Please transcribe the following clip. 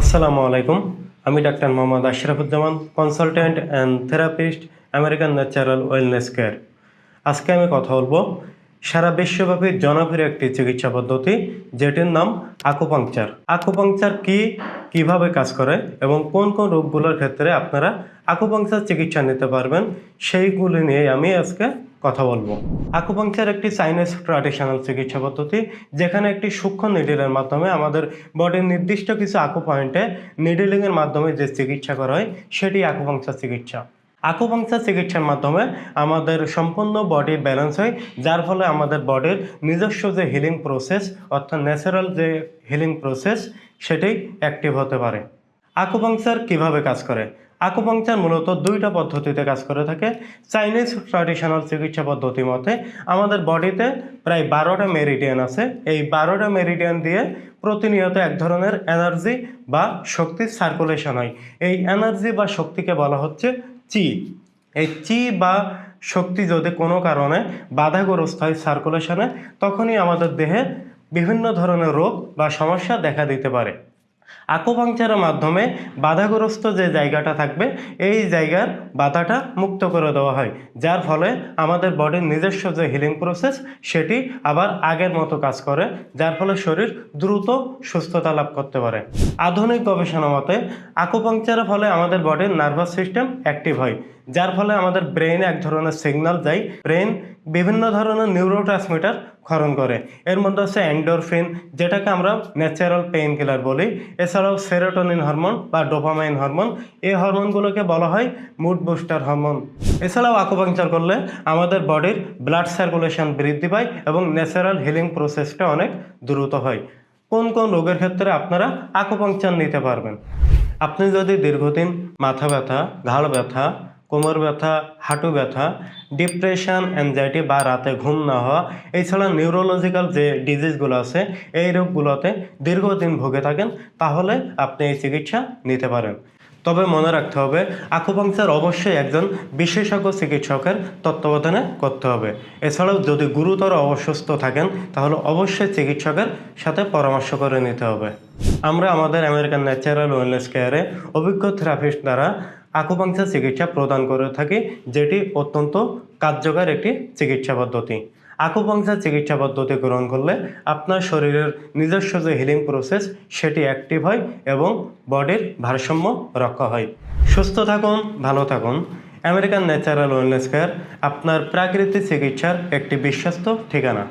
আসসালামু আলাইকুম। আমি doctor Mohammad Ashrafuzzaman, consultant and therapist, American natural wellness care. আজকে আমি কথা বলব সারা বিশ্বব্যাপী জনপ্রিয় একটি চিকিৎসা পদ্ধতি, যেটির নাম আকুপাংচার আকুপাংচার কি, কীভাবে কাজ করে এবং কোন কোন রোগগুলোর ক্ষেত্রে আপনারা আকুপাংচার চিকিৎসা নিতে পারবেন, সেইগুলি নিয়ে আমি আজকে কথা বলব। আকুপাংচার একটি চাইনিজ ট্রাডিশনাল চিকিৎসা পদ্ধতি, যেখানে একটি সূক্ষ্ম নিডিলের মাধ্যমে আমাদের বডির নির্দিষ্ট কিছু আকু পয়েন্টে নিডিলিংয়ের মাধ্যমে যে চিকিৎসা করা হয়, সেটি আকুপাংচার চিকিৎসা। আকুপাংচার চিকিৎসার মাধ্যমে আমাদের সম্পূর্ণ বডি ব্যালেন্স হয়, যার ফলে আমাদের বডির নিজস্ব যে হিলিং প্রসেস অর্থাৎ ন্যাচারাল যে হিলিং প্রসেস সেটি অ্যাক্টিভ হতে পারে। আকুপাংচার কীভাবে কাজ করে? আকুপাংচার মূলত দুইটা পদ্ধতিতে কাজ করে থাকে। চাইনিজ ট্র্যাডিশনাল চিকিৎসা পদ্ধতি মতে আমাদের বডিতে প্রায় বারোটা মেরিডিয়ান আছে। এই বারোটা মেরিডিয়ান দিয়ে প্রতিনিয়ত এক ধরনের এনার্জি বা শক্তির সার্কুলেশন হয়। এই এনার্জি বা শক্তিকে বলা হচ্ছে চি এই চি বা শক্তি যদি কোনো কারণে বাধাগ্রস্ত হয় সার্কুলেশনে তখনই আমাদের দেহে বিভিন্ন ধরনের রোগ বা সমস্যা দেখা দিতে পারে। আকুপাংচারের মাধ্যমে বাধাগ্রস্ত যে জায়গাটা থাকবে, এই জায়গার বাধাটা মুক্ত করে দেওয়া হয়। যার ফলে আমাদের বডির নিজস্ব যে হিলিং প্রসেস সেটি আবার আগের মতো কাজ করে, যার ফলে শরীর দ্রুত সুস্থতা লাভ করতে পারে। আধুনিক গবেষণা মতে আকুপাংচারের ফলে আমাদের বডির নার্ভাস সিস্টেম অ্যাক্টিভ হয়, যার ফলে আমাদের ব্রেইনে এক ধরনের সিগন্যাল যায়। ব্রেন বিভিন্ন ধরনের নিউরো ট্রান্সমিটার ক্ষরণ করে। এর মধ্যে হচ্ছে অ্যান্ডোরফিন যেটাকে আমরা ন্যাচারাল পেইন কিলার বলি। এছাড়াও সেরোটোনিন হরমোন বা ডোপামাইন হরমোন এই হরমোনগুলোকে বলা হয় মুড বুস্টার হরমোন এছাড়াও আকুপাংচার করলে আমাদের বডির ব্লাড সার্কুলেশন বৃদ্ধি পায় এবং ন্যাচারাল হিলিং প্রসেসটা অনেক দ্রুত হয়। কোন কোন রোগের ক্ষেত্রে আপনারা আকুপাংচার নিতে পারবেন? আপনি যদি দীর্ঘদিন মাথা ব্যথা, ঘাড় ব্যথা কোমর ব্যথা, হাঁটু ব্যথা ডিপ্রেশন অ্যাংজাইটি বা রাতে ঘুম না হওয়া, এছাড়া নিউরোলজিক্যাল যে ডিজিজগুলো আছে, এই রোগগুলোতে দীর্ঘদিন ভুগে থাকেন, তাহলে আপনি এই চিকিৎসা নিতে পারেন। তবে মনে রাখতে হবে আকুপাংচার অবশ্যই একজন বিশেষজ্ঞ চিকিৎসকের তত্ত্বাবধানে করতে হবে। এছাড়াও যদি গুরুতর অসুস্থ থাকেন, তাহলে অবশ্যই চিকিৎসকের সাথে পরামর্শ করে নিতে হবে। আমরা আমাদের আমেরিকান ন্যাচারাল ওয়েলনেস কেয়ারে অভিজ্ঞ থেরাপিস্ট দ্বারা আকুপাংচার চিকিৎসা প্রদান করে থাকি, যেটি অত্যন্ত কার্যকর একটি চিকিৎসা পদ্ধতি। আকুপাংচার চিকিৎসা পদ্ধতি গ্রহণ করলে আপনার শরীরের নিজস্ব যে হিলিং প্রসেস সেটি অ্যাক্টিভ হয় এবং বডির ভারসাম্য রক্ষা হয়। সুস্থ থাকুন, ভালো থাকুন। আমেরিকান ন্যাচারাল ওয়েলনেস কেয়ার আপনার প্রাকৃতিক চিকিৎসার একটি বিশ্বস্ত ঠিকানা।